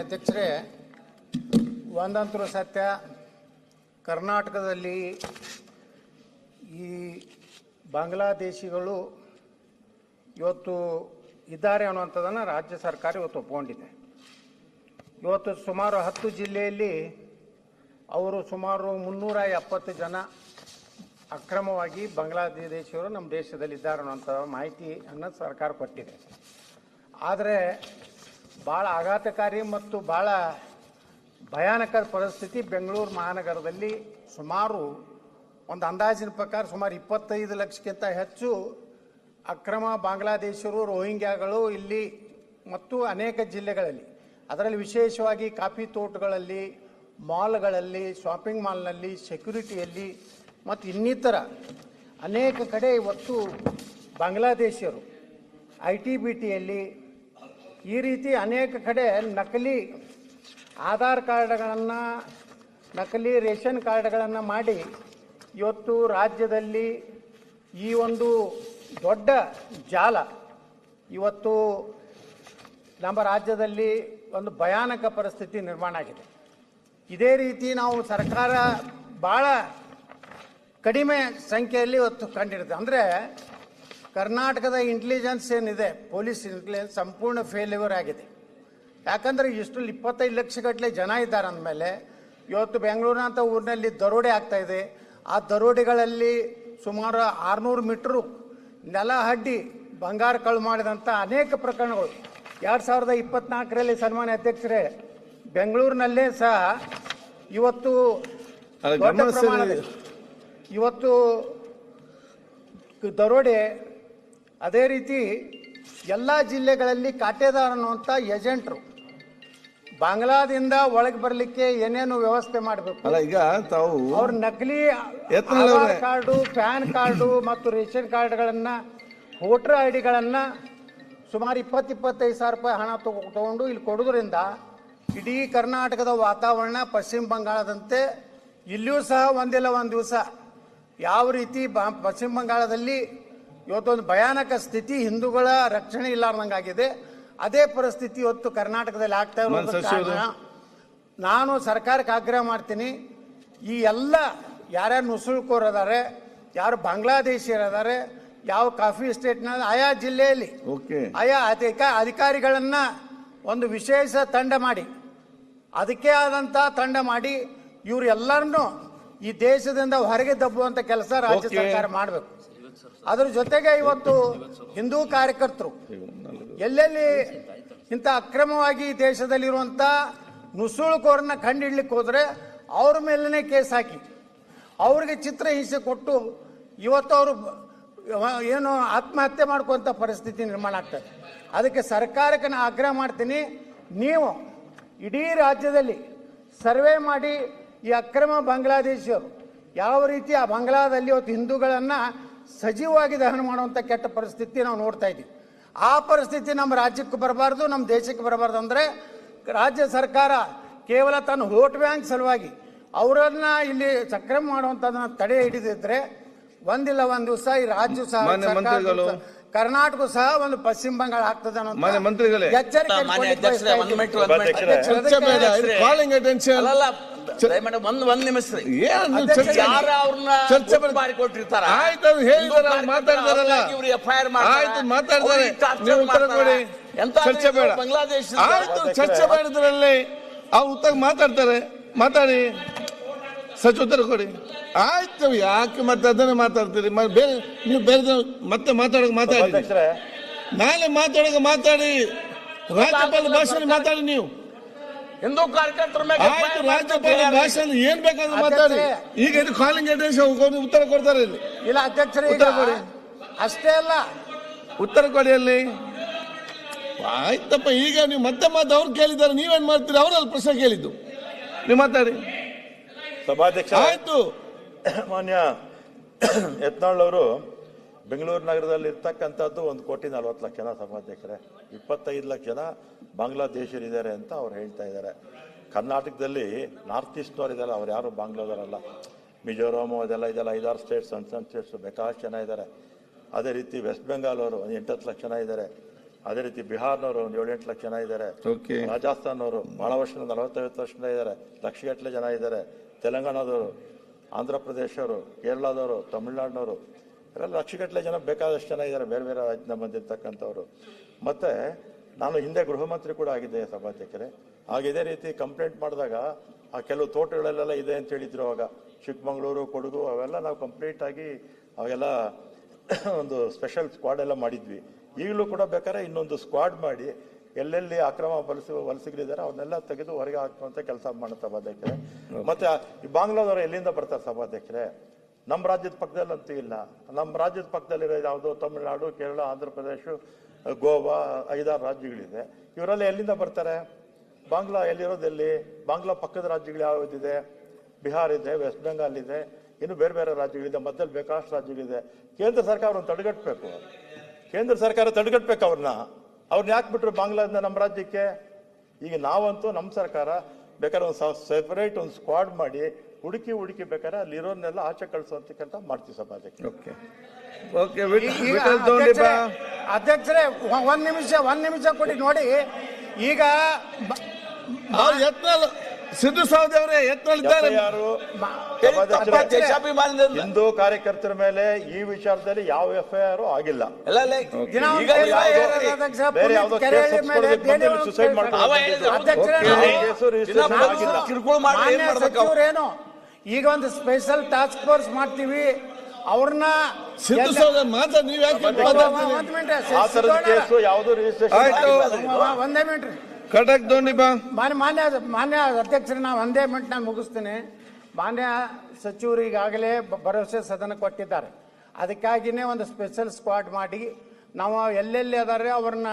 ಅಧ್ಯಕ್ಷರೇ ಒಂದಂತರೂ ಸತ್ಯ. ಕರ್ನಾಟಕದಲ್ಲಿ ಈ ಬಾಂಗ್ಲಾದೇಶಿಗಳು ಇವತ್ತು ಇದ್ದಾರೆ ಅನ್ನುವಂಥದ್ದನ್ನು ರಾಜ್ಯ ಸರ್ಕಾರ ಇವತ್ತು ಒಪ್ಪಿಕೊಂಡಿದೆ ಇವತ್ತು ಸುಮಾರು ಹತ್ತು ಜಿಲ್ಲೆಯಲ್ಲಿ ಅವರು ಸುಮಾರು ಮುನ್ನೂರ ಎಪ್ಪತ್ತು ಜನ ಅಕ್ರಮವಾಗಿ ಬಾಂಗ್ಲಾದೇಶಿಯವರು ನಮ್ಮ ದೇಶದಲ್ಲಿ ಇದ್ದಾರೆ ಅನ್ನುವಂಥ ಮಾಹಿತಿಯನ್ನು ಸರ್ಕಾರ ಕೊಟ್ಟಿದೆ. ಆದರೆ ಭಾಳ ಆಘಾತಕಾರಿ ಮತ್ತು ಭಾಳ ಭಯಾನಕ ಪರಿಸ್ಥಿತಿ ಬೆಂಗಳೂರು ಮಹಾನಗರದಲ್ಲಿ ಸುಮಾರು ಒಂದು ಅಂದಾಜಿನ ಪ್ರಕಾರ ಸುಮಾರು ಇಪ್ಪತ್ತೈದು ಲಕ್ಷಕ್ಕಿಂತ ಹೆಚ್ಚು ಅಕ್ರಮ ಬಾಂಗ್ಲಾದೇಶರು, ರೋಹಿಂಗ್ಯಾಗಳು ಇಲ್ಲಿ ಮತ್ತು ಅನೇಕ ಜಿಲ್ಲೆಗಳಲ್ಲಿ. ಅದರಲ್ಲಿ ವಿಶೇಷವಾಗಿ ಕಾಫಿ ತೋಟಗಳಲ್ಲಿ, ಮಾಲ್ಗಳಲ್ಲಿ, ಶಾಪಿಂಗ್ ಮಾಲ್ನಲ್ಲಿ, ಸೆಕ್ಯುರಿಟಿಯಲ್ಲಿ ಮತ್ತು ಇನ್ನಿತರ ಅನೇಕ ಕಡೆ ಇವತ್ತು ಬಾಂಗ್ಲಾದೇಶಿಯರು ಐ ಟಿ ಬಿ ಟಿಯಲ್ಲಿ ಈ ರೀತಿ ಅನೇಕ ಕಡೆ ನಕಲಿ ಆಧಾರ್ ಕಾರ್ಡ್ಗಳನ್ನು, ನಕಲಿ ರೇಷನ್ ಕಾರ್ಡ್ಗಳನ್ನು ಮಾಡಿ ಇವತ್ತು ರಾಜ್ಯದಲ್ಲಿ ಈ ಒಂದು ದೊಡ್ಡ ಜಾಲ. ಇವತ್ತು ನಮ್ಮ ರಾಜ್ಯದಲ್ಲಿ ಒಂದು ಭಯಾನಕ ಪರಿಸ್ಥಿತಿ ನಿರ್ಮಾಣ ಆಗಿದೆ. ಇದೇ ರೀತಿ ನಾವು ಸರ್ಕಾರ ಭಾಳ ಕಡಿಮೆ ಸಂಖ್ಯೆಯಲ್ಲಿ ಇವತ್ತು ಕಂಡಿರುತ್ತೆ. ಅಂದರೆ ಕರ್ನಾಟಕದ ಇಂಟೆಲಿಜೆನ್ಸ್ ಏನಿದೆ ಪೊಲೀಸ್ ಇಂಟೆಲಿಜೆನ್ಸ್ ಸಂಪೂರ್ಣ ಫೇಲ್ಯೂರ್ ಆಗಿದೆ. ಯಾಕಂದರೆ ಇಷ್ಟು ಇಪ್ಪತ್ತೈದು ಲಕ್ಷ ಗಟ್ಟಲೆ ಜನ ಇದ್ದಾರೆ ಅಂದಮೇಲೆ ಇವತ್ತು ಬೆಂಗಳೂರಿನಂಥ ಊರಿನಲ್ಲಿ ದರೋಡೆ ಆಗ್ತಾ ಇದೆ. ಆ ದರೋಡೆಗಳಲ್ಲಿ ಸುಮಾರು ಆರುನೂರು ಮೀಟ್ರು ನೆಲ ಹಡ್ಡಿ ಬಂಗಾರ ಕಳು ಮಾಡಿದಂಥ ಅನೇಕ ಪ್ರಕರಣಗಳು. ಎರಡು ಸಾವಿರದ ಇಪ್ಪತ್ನಾಲ್ಕರಲ್ಲಿ ಸನ್ಮಾನ್ಯ ಅಧ್ಯಕ್ಷರೇ ಬೆಂಗಳೂರಿನಲ್ಲೇ ಸಹ ಇವತ್ತು ಇವತ್ತು ದರೋಡೆ ಅದೇ ರೀತಿ ಎಲ್ಲ ಜಿಲ್ಲೆಗಳಲ್ಲಿ ಕಾಟೇದಾರ್ ಅನ್ನುವಂಥ ಏಜೆಂಟ್ರು. ಬಾಂಗ್ಲಾದಿಂದ ಒಳಗೆ ಬರಲಿಕ್ಕೆ ಏನೇನು ವ್ಯವಸ್ಥೆ ಮಾಡಬೇಕು. ಅಲ್ಲ ಈಗ ತಾವು ಅವ್ರ ನಕಲಿ ಆಧಾರ್. ಕಾರ್ಡು ಪ್ಯಾನ್ ಕಾರ್ಡು ಮತ್ತು ರೇಷನ್ ಕಾರ್ಡ್ಗಳನ್ನು ವೋಟರ್ ಐ ಡಿಗಳನ್ನು ಸುಮಾರು ಇಪ್ಪತ್ತು ಇಪ್ಪತ್ತೈದು ಸಾವಿರ ರೂಪಾಯಿ ಹಣ ತಗೊ ತಗೊಂಡು ಇಲ್ಲಿ ಕೊಡೋದ್ರಿಂದ ಇಡೀ ಕರ್ನಾಟಕದ ವಾತಾವರಣ ಪಶ್ಚಿಮ ಬಂಗಾಳದಂತೆ ಇಲ್ಲಿಯೂ ಸಹ ಒಂದಿಲ್ಲ ಒಂದು ದಿವಸ. ಯಾವ ರೀತಿ ಬ ಪಶ್ಚಿಮ ಬಂಗಾಳದಲ್ಲಿ ಇವತ್ತೊಂದು ಭಯಾನಕ ಸ್ಥಿತಿ ಹಿಂದೂಗಳ ರಕ್ಷಣೆ ಇಲ್ಲಾರ್ದಂಗಾಗಿದೆ. ಅದೇ ಪರಿಸ್ಥಿತಿ ಇವತ್ತು ಕರ್ನಾಟಕದಲ್ಲಿ ಆಗ್ತಾ ಇರೋದು ಕಾರಣ. ನಾನು ಸರ್ಕಾರಕ್ಕೆ ಆಗ್ರಹ ಮಾಡ್ತೀನಿ. ಈ ಎಲ್ಲ ಯಾರ್ಯಾರು ನುಸುಳ್ಕೋರ್ ಅದಾರೆ ಯಾರು ಬಾಂಗ್ಲಾದೇಶಿಯರು ಅದಾರೆ ಯಾವ ಕಾಫಿ ಎಸ್ಟೇಟ್ನ ಆಯಾ ಜಿಲ್ಲೆಯಲ್ಲಿ ಆಯಾ ಅಧಿಕ ಅಧಿಕಾರಿಗಳನ್ನ ಒಂದು ವಿಶೇಷ ತಂಡ ಮಾಡಿ ಅದಕ್ಕೆ ಆದಂತ ತಂಡ ಮಾಡಿ ಇವ್ರು ಎಲ್ಲರನ್ನೂ ಈ ದೇಶದಿಂದ ಹೊರಗೆ ದಬ್ಬುವಂತ ಕೆಲಸ ರಾಜ್ಯ ಸರ್ಕಾರ ಮಾಡಬೇಕು. ಅದ್ರ ಜೊತೆಗೆ ಇವತ್ತು ಹಿಂದೂ ಕಾರ್ಯಕರ್ತರು, ಎಲ್ಲೆಲ್ಲಿ ಇಂಥ ಅಕ್ರಮವಾಗಿ ದೇಶದಲ್ಲಿರುವಂಥ ನುಸುಳುಕೋರನ್ನ ಕಂಡಿಡ್ಲಿಕ್ಕೆ ಹೋದ್ರೆ ಅವ್ರ ಮೇಲೇ ಕೇಸ್ ಹಾಕಿ, ಅವ್ರಿಗೆ ಚಿತ್ರಹಿಂಸೆ ಕೊಟ್ಟು ಇವತ್ತು ಅವರು ಏನು ಆತ್ಮಹತ್ಯೆ ಮಾಡ್ಕೊಂತ ಪರಿಸ್ಥಿತಿ ನಿರ್ಮಾಣ ಆಗ್ತದೆ ಅದಕ್ಕೆ ಸರ್ಕಾರಕ್ಕೆ ನಾನು ಆಗ್ರಹ ಮಾಡ್ತೀನಿ, ನೀವು ಇಡೀ ರಾಜ್ಯದಲ್ಲಿ ಸರ್ವೆ ಮಾಡಿ ಈ ಅಕ್ರಮ ಬಾಂಗ್ಲಾದೇಶಿಯರು ಯಾವ ರೀತಿ ಆ ಬಾಂಗ್ಲಾದಲ್ಲಿ ಇವತ್ತು ಹಿಂದೂಗಳನ್ನು ಸಜೀವವಾಗಿ ದಹನ ಮಾಡುವಂಥ ಕೆಟ್ಟ ಪರಿಸ್ಥಿತಿ ನಾವು ನೋಡ್ತಾ ಇದ್ದೀವಿ. ಆ ಪರಿಸ್ಥಿತಿ ನಮ್ಮ ರಾಜ್ಯಕ್ಕೆ ಬರಬಾರ್ದು, ನಮ್ಮ ದೇಶಕ್ಕೆ ಬರಬಾರ್ದು ಅಂದರೆ ರಾಜ್ಯ ಸರ್ಕಾರ ಕೇವಲ ತನ್ನ ವೋಟ್ ಬ್ಯಾಂಕ್ ಸಲುವಾಗಿ ಅವರನ್ನು ಇಲ್ಲಿ ಸಕ್ರಮ ಮಾಡುವಂಥದ್ದನ್ನು ತಡೆ ಹಿಡಿದಿದ್ರೆ ಒಂದಿಲ್ಲ ಒಂದು ದಿವಸ ಈ ರಾಜ್ಯ ಸಹ ಮಾನ್ಯ ಮಂತ್ರಿಗಳು. ಕರ್ನಾಟಕ ಸಹ ಒಂದು ಪಶ್ಚಿಮ ಬಂಗಾಳ ಆಗ್ತದೆ ಅನ್ನೋ ಮಾನ್ಯ ಮಂತ್ರಿಗಳೇ. ಎಚ್ಚರಿಕೆ ಮಾನ್ಯ ಅಧ್ಯಕ್ಷರೇ ಬಯಸ್ತಾ ಒಂದ್ ಇದ್ದೀನಿ. ಮಿನಿಟ್ ಒಂದ್ ಮಿನಿಟ್ ಅಧ್ಯಕ್ಷರೇ, ಚರ್ಚೆ ಬೇಡ ಅಧ್ಯಕ್ಷರೇ. ಕಾಲಿಂಗ್ ಅಟೆನ್ಷನ್ ಅಲ್ಲಲ್ಲ ದಯಮಾಡಿ ಒಂದ್ ಒಂದ್ ನಿಮಿಷ ರೀ. ಏನು ಚರ್ಚೆ ಯಾರ ಅವ್ರನ್ನ ಚರ್ಚೆ ಗುಟ್ಟು ಮಾಡಿ. ಕೊಟ್ಟಿರ್ತಾರ ಆಯ್ತು ಅವ್ರು ಹೇಳಿದಾರೆ ಅವ್ರು ಮಾತಾಡ್ತಾರಲ್ಲ. ಇವ್ರು ಮಾಡ್ತಾರೆ? ಆಯ್ತು ಮಾತಾಡ್ತಾರೆ. ನೀವು ಉತ್ತರ ಮಾಡ್ತಾರೆ. ಕೊಡಿ. ಎಂತ ಚರ್ಚೆ ಬೇಡ. ಬಾಂಗ್ಲಾದೇಶ ಆಯ್ತು ಚರ್ಚೆ ಮಾಡಿದ್ರಲ್ಲಿ ಅವ್ರು ಉತ್ತಾಗ ಮಾತಾಡ್ತಾರೆ. ಮಾತಾಡಿ. ಸಚ್ ಉತ್ತರ ಕೊಡಿ. ಆಯ್ತು ಯಾಕೆ ಮತ್ತೆ ಅದನ್ನೇ ಮಾತಾಡ್ತೀರಿ? ಮ- ಬೇರೆ ನೀವು ಬೇರೆ ಮತ್ತೆ ಮಾತಾಡೋಕೆ ಮಾತಾಡಿ. ನಾಳೆ ಮಾತಾಡೋಕೆ ಮಾತಾಡಿ. ರಾಜ್ಯಪಾಲ ಭಾಷಣ ಮಾತಾಡಿ ನೀವು. ಹಿಂದೂ ಕಾರ್ಯಕರ್ತರ ಮೇಲೆ ಆಯ್ತು ರಾಜ್ಯಪಾಲ. ಭಾಷಣ ಏನ್ ಬೇಕಾದ್ರೂ ಮಾತಾಡಿ. ಈಗ ಇದು ಕಾಲಿಂಗ್ ಅಟೆನ್ಷನ್ ಉತ್ತರ ಕೊಡ್ತಾರೆ ಇಲ್ಲಿ. ಇಲ್ಲ ಅಧ್ಯಕ್ಷರೇ ಈಗ ಉತ್ತರ ಕೊಡಿ. ಅಷ್ಟೇ ಅಲ್ಲ. ಉತ್ತರ ಕೊಡಿ ಅಲ್ಲಿ. ಆಯ್ತಪ್ಪ ಈಗ ನೀವು ಮತ್ತೆ ಮಾತು ಅವ್ರು ಕೇಳಿದ್ದಾರೆ. ನೀವೇನ್ ಮಾಡ್ತೀರಿ? ಅವರಲ್ಲಿ ಪ್ರಶ್ನೆ ಕೇಳಿದ್ದು. ನೀವು ಮಾತಾಡಿ. ಸಭಾಧ್ಯಕ್ಷ ಆಯ್ತು. ಮಾನ್ಯ ಯತ್ನಾಳ್ ಅವರು ಬೆಂಗಳೂರು ನಗರದಲ್ಲಿ ಇರ್ತಕ್ಕಂಥದ್ದು ಒಂದು ಕೋಟಿ ನಲವತ್ತು ಲಕ್ಷ ಜನ ಸಭಾಧ್ಯಕ್ಷರೇ. ಇಪ್ಪತ್ತೈದು ಲಕ್ಷ ಜನ ಬಾಂಗ್ಲಾದೇಶರಿದ್ದಾರೆ ಅಂತ ಅವ್ರು ಹೇಳ್ತಾ ಇದ್ದಾರೆ. ಕರ್ನಾಟಕದಲ್ಲಿ ನಾರ್ತ್ ಈಸ್ಟ್ನವ್ರು ಇದ್ದಾರೆ ಅವ್ರು ಯಾರು ಬಾಂಗ್ಲಾದವರಲ್ಲ. ಮಿಜೋರಾಮು ಅದೆಲ್ಲ ಇದೆಲ್ಲ ಐದಾರು ಸ್ಟೇಟ್ಸ್ ಸಣ್ಣ ಸಣ್ಣ ಸ್ಟೇಟ್ಸ್ ಬೇಕಾಷ್ಟು ಜನ ಇದ್ದಾರೆ. ಅದೇ ರೀತಿ ವೆಸ್ಟ್ ಬೆಂಗಾಲ್ ಅವರು ಒಂದು ಎಂಟತ್ತು ಲಕ್ಷ ಜನ ಇದ್ದಾರೆ. ಅದೇ ರೀತಿ ಬಿಹಾರ್ನವರು ಒಂದು ಏಳೆಂಟು ಲಕ್ಷ ಜನ ಇದ್ದಾರೆ. ರಾಜಸ್ಥಾನ್ ಅವರು ಬಹಳ ವರ್ಷ ನಲವತ್ತೈವತ್ತು ವರ್ಷದಿಂದ ಇದ್ದಾರೆ. ಲಕ್ಷಗಟ್ಟಲೆ ಜನ ಇದ್ದಾರೆ. ತೆಲಂಗಾಣದವರು ಆಂಧ್ರ ಪ್ರದೇಶವರು ಕೇರಳದವರು ತಮಿಳ್ನಾಡಿನವರು ಇವರೆಲ್ಲ ಲಕ್ಷಗಟ್ಟಲೆ ಜನ ಬೇಕಾದಷ್ಟು ಜನ ಇದ್ದಾರೆ. ಬೇರೆ ಬೇರೆ ರಾಜ್ಯದಿಂದ ಬಂದಿರತಕ್ಕಂಥವ್ರು. ಮತ್ತೆ ನಾನು ಹಿಂದೆ ಗೃಹ ಮಂತ್ರಿ ಕೂಡ ಆಗಿದ್ದೆ ಸಭಾಧ್ಯಕ್ಷರೇ. ಆಗ ಇದೇ ರೀತಿ ಕಂಪ್ಲೇಂಟ್ ಮಾಡಿದಾಗ ಆ ಕೆಲವು ತೋಟಗಳಲ್ಲೆಲ್ಲ ಇದೆ ಅಂತ ಹೇಳಿದ್ರು ಅವಾಗ. ಚಿಕ್ಕಮಗಳೂರು ಕೊಡಗು ಅವೆಲ್ಲ ನಾವು ಕಂಪ್ಲೀಟ್ ಆಗಿ ಅವೆಲ್ಲ ಒಂದು ಸ್ಪೆಷಲ್ ಸ್ಕ್ವಾಡ್ ಎಲ್ಲ ಮಾಡಿದ್ವಿ. ಈಗಲೂ ಕೂಡ ಬೇಕಾದ್ರೆ ಇನ್ನೊಂದು ಸ್ಕ್ವಾಡ್ ಮಾಡಿ ಎಲ್ಲೆಲ್ಲಿ ಅಕ್ರಮ ವಲಸೆ ವಲಸಿಗರಿದ್ದಾರೆ ಅವನ್ನೆಲ್ಲ ತೆಗೆದು ಹೊರಗೆ ಹಾಕುವಂತ ಕೆಲಸ ಮಾಡುತ್ತೆ ಸಭಾಧ್ಯಕ್ಷರೇ. ಮತ್ತೆ ಬಾಂಗ್ಲಾದವರು ಎಲ್ಲಿಂದ ಬರ್ತಾರೆ ಸಭಾಧ್ಯಕ್ಷರೇ? ನಮ್ಮ ರಾಜ್ಯದ ಪಕ್ಕದಲ್ಲಂತೂ ಇಲ್ಲ. ನಮ್ಮ ರಾಜ್ಯದ ಪಕ್ಕದಲ್ಲಿರೋ ಯಾವುದೋ ತಮಿಳುನಾಡು ಕೇರಳ ಆಂಧ್ರ ಪ್ರದೇಶ ಗೋವಾ ಐದಾರು ರಾಜ್ಯಗಳಿದೆ. ಇವರೆಲ್ಲ ಎಲ್ಲಿಂದ ಬರ್ತಾರೆ? ಬಾಂಗ್ಲಾ ಎಲ್ಲಿರೋದೆಲ್ಲಿ ಬಾಂಗ್ಲಾ ಪಕ್ಕದ ರಾಜ್ಯಗಳು ಯಾವುದಿದೆ? ಬಿಹಾರ್ ಇದೆ ವೆಸ್ಟ್ ಬೆಂಗಾಲ್ ಇದೆ ಇನ್ನು ಬೇರೆ ಬೇರೆ ರಾಜ್ಯಗಳಿದೆ ಮಧ್ಯದಲ್ಲಿ ಬೇಕಾದಷ್ಟು ರಾಜ್ಯಗಳಿದೆ. ಕೇಂದ್ರ ಸರ್ಕಾರ ಒಂದು ತಡೆಗಟ್ಟಬೇಕು. ಕೇಂದ್ರ ಸರ್ಕಾರ ತಡೆಗಟ್ಟಬೇಕು ಅವ್ರನ್ನ. ಅವ್ರನ್ನ ಯಾಕೆ ಬಿಟ್ರು ಬಾಂಗ್ಲಾದಿಂದ ನಮ್ಮ ರಾಜ್ಯಕ್ಕೆ? ಈಗ ನಾವಂತೂ ನಮ್ಮ ಸರ್ಕಾರ ಬೇಕಾದ್ರೆ ಒಂದು ಸೆಪರೇಟ್ ಒಂದು ಸ್ಕ್ವಾಡ್ ಮಾಡಿ ಹುಡುಕಿ ಹುಡುಕಿ ಬೇಕಾದ್ರೆ ಅಲ್ಲಿರೋರ್ನೆಲ್ಲ ಆಚೆ ಕಳಿಸುವಂತ ಕೆಲಸ ಮಾಡ್ತೀವಿ ಸಭಾಧ್ಯಕ್ಷ ಓಕೆ ಓಕೆ ಅಧ್ಯಕ್ಷರೇ ಒಂದು ನಿಮಿಷ ಒಂದು ನಿಮಿಷ ಕೊಡಿ ನೋಡಿ. ಈಗ ಸಿದ್ದು ಸೌದಿ ಅವರೇ ಯತ್ನಾಳ್ ಯಾರು ಅಧ್ಯಕ್ಷರೇ, ದೇಶಾಭಿಮಾನದಿಂದ ಹಿಂದೂ ಕಾರ್ಯಕರ್ತರ ಮೇಲೆ ಈ ವಿಚಾರದಲ್ಲಿ ಯಾವ ಎಫ್ ಐ ಆರ್ ಆಗಿಲ್ಲ ಈಗ ಒಂದು ಸ್ಪೆಷಲ್ ಟಾಸ್ಕ್ ಫೋರ್ಸ್ ಮಾಡ್ತೀವಿ. ಅವ್ರನ್ನ ಒಂದೇ ಮಿನಿಟ್ರಿ? ಒಂದ್ ದೋಣಿ ಬಾ. ಮಾನ್ಯ ಮಾನ್ಯ ಮಾನ್ಯ ಅಧ್ಯಕ್ಷರು ನಾವು ಒಂದೇ ಮಿನಿಟ್ ನಾನು ಮುಗಿಸ್ತೀನಿ. ಮಾನ್ಯ ಸಚಿವರು ಈಗಾಗಲೇ ಭರವಸೆ ಸದನ ಕೊಟ್ಟಿದ್ದಾರೆ. ಅದಕ್ಕಾಗಿನೇ ಒಂದು ಸ್ಪೆಷಲ್ ಸ್ಕ್ವಾಡ್ ಮಾಡಿ, ನಾವು ಎಲ್ಲೆಲ್ಲಿ ಅದಾರೆ ಅವ್ರನ್ನ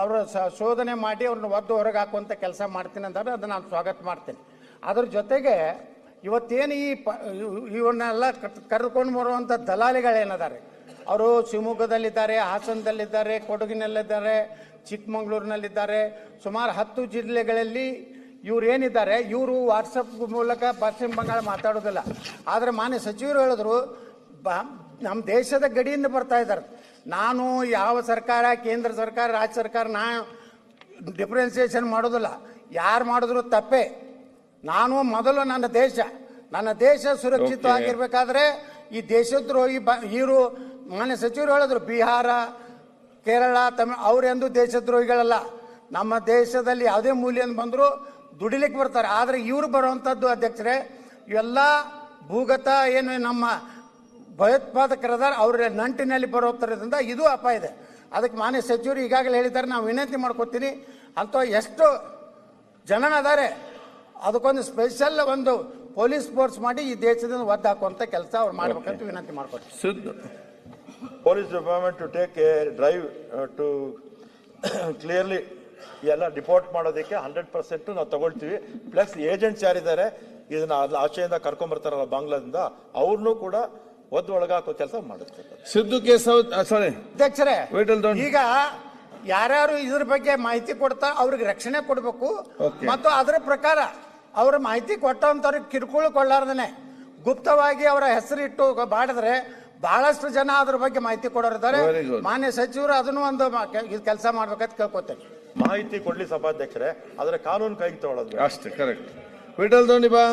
ಅವರ ಶೋಧನೆ ಮಾಡಿ ಅವ್ರನ್ನ ಒದ್ದು ಹೊರಗೆ ಹಾಕುವಂಥ ಕೆಲಸ ಮಾಡ್ತೀನಿ ಅಂತಾರೆ ಅದನ್ನು ನಾನು ಸ್ವಾಗತ ಮಾಡ್ತೀನಿ. ಅದ್ರ ಜೊತೆಗೆ ಇವತ್ತೇನು ಈ ಪ ಇವ್- ಇವನ್ನೆಲ್ಲ ಕರೆದುಕೊಂಡು ಬರುವಂಥ ದಲಾಲಿಗಳೇನಿದ್ದಾರೆ ಅವರು ಶಿವಮೊಗ್ಗದಲ್ಲಿದ್ದಾರೆ, ಹಾಸನದಲ್ಲಿದ್ದಾರೆ, ಕೊಡಗಿನಲ್ಲಿದ್ದಾರೆ, ಚಿಕ್ಕಮಗಳೂರಿನಲ್ಲಿದ್ದಾರೆ. ಸುಮಾರು ಹತ್ತು ಜಿಲ್ಲೆಗಳಲ್ಲಿ ಇವರೇನಿದ್ದಾರೆ ಇವರು ವಾಟ್ಸಪ್ ಮೂಲಕ ಪಶ್ಚಿಮ ಬಂಗಾಳ ಮಾತಾಡೋದಿಲ್ಲ. ಆದರೆ ಮಾನ್ಯ ಸಚಿವರು ಹೇಳಿದ್ರು, ಬ ನಮ್ಮ ದೇಶದ ಗಡಿಯಿಂದ ಬರ್ತಾ ಇದ್ದಾರೆ. ನಾನು ಯಾವ ಸರ್ಕಾರ, ಕೇಂದ್ರ ಸರ್ಕಾರ, ರಾಜ್ಯ ಸರ್ಕಾರ ನಾ ಡಿಫ್ರೆನ್ಸಿಯೇಷನ್ ಮಾಡೋದಿಲ್ಲ. ಯಾರು ಮಾಡಿದ್ರು ತಪ್ಪೇ. ನಾನು ಮೊದಲು ನನ್ನ ದೇಶ ನನ್ನ ದೇಶ ಸುರಕ್ಷಿತವಾಗಿರ್ಬೇಕಾದ್ರೆ ಈ ದೇಶದ್ರೋಹಿ ಬ, ಇವರು ಮಾನ್ಯ ಸಚಿವರು ಹೇಳಿದ್ರು ಬಿಹಾರ ಕೇರಳ ತಮಿಳ್ ಅವರೆಂದು ದೇಶದ್ರೋಹಿಗಳಲ್ಲ. ನಮ್ಮ ದೇಶದಲ್ಲಿ ಯಾವುದೇ ಮೂಲ್ಯನ ಬಂದರೂ ದುಡಿಲಿಕ್ಕೆ ಬರ್ತಾರೆ. ಆದರೆ ಇವರು ಬರುವಂಥದ್ದು ಅಧ್ಯಕ್ಷರೇ ಇವೆಲ್ಲ ಭೂಗತ ಏನು ನಮ್ಮ ಭಯೋತ್ಪಾದಕರದಾರ ಅವರ ನಂಟಿನಲ್ಲಿ ಬರೋದ್ರಿಂದ ಇದು ಅಪಾಯ ಇದೆ. ಅದಕ್ಕೆ ಮಾನ್ಯ ಸಚಿವರು ಈಗಾಗಲೇ ಹೇಳಿದ್ದಾರೆ ನಾವು ವಿನಂತಿ ಮಾಡ್ಕೊತೀನಿ. ಅಂತ ಎಷ್ಟು ಜನ ಅದಾರೆ ಅದಕ್ಕೊಂದು ಸ್ಪೆಷಲ್ ಒಂದು ಪೊಲೀಸ್ ಫೋರ್ಸ್ ಮಾಡಿ ಈ ದೇಶದಿಂದ ಒದ್ದಾಕುವಂಥ ಕೆಲಸ ಅವ್ರು ಮಾಡ್ಬೇಕಂತ ವಿನಂತಿ ಮಾಡ್ಕೊತೀನಿ. Police department to take a drive to clearly ಎಲ್ಲ ಡಿಪೋರ್ಟ್ ಮಾಡೋದಕ್ಕೆ ಹಂಡ್ರೆಡ್ ಪರ್ಸೆಂಟು ನಾವು ತಗೊಳ್ತೀವಿ. ಪ್ಲಸ್ ಏಜೆಂಟ್ಸ್ ಯಾರಿದ್ದಾರೆ ಇದನ್ನ ಆಚೆಯಿಂದ ಕರ್ಕೊಂಬರ್ತಾರಲ್ಲ ಬಾಂಗ್ಲಾದಿಂದ ಅವ್ರನ್ನೂ ಕೂಡ ಒದ್ದು ಒಳಗಾಕೋ ಕೆಲಸ ಮಾಡುತ್ತೆ. ಸಿದ್ದು ಕೇಶವ್ ಸಾರಿ ಅಧ್ಯಕ್ಷರೇ ಈಗ ಯಾರ್ಯಾರು ಇದ್ರ ಬಗ್ಗೆ ಮಾಹಿತಿ ಕೊಡ್ತಾ ಅವ್ರಿಗೆ ರಕ್ಷಣೆ ಕೊಡಬೇಕು. ಮತ್ತು ಅದರ ಪ್ರಕಾರ ಅವ್ರ ಮಾಹಿತಿ ಕೊಟ್ಟಂತವ್ರಿಗೆ ಕಿರುಕುಳ ಕೊಳ್ಳಾರ್ದನೆ ಗುಪ್ತವಾಗಿ ಅವರ ಹೆಸರಿಟ್ಟು ಮಾಡಿದ್ರೆ ಬಹಳಷ್ಟು ಜನ ಅದ್ರ ಬಗ್ಗೆ ಮಾಹಿತಿ ಕೊಡೋರಿದ್ದಾರೆ Very good. ಮಾನ್ಯ ಸಚಿವರು ಅದನ್ನು ಒಂದು ಕೆಲಸ ಮಾಡ್ಬೇಕಂತ ಕೇಳ್ಕೊತೇನೆ ಮಾಹಿತಿ ಕೊಡ್ಲಿ ಸಭಾಧ್ಯಕ್ಷರೇ ಆದ್ರೆ ಕಾನೂನು ಕೈಗೆ ತಗೊಳ್ಳೋದು ಬೇಡ. ಅಷ್ಟೇ ಕರೆಕ್ಟ್ ವಿಠಲ್ ದೋಣಿ ಬಾ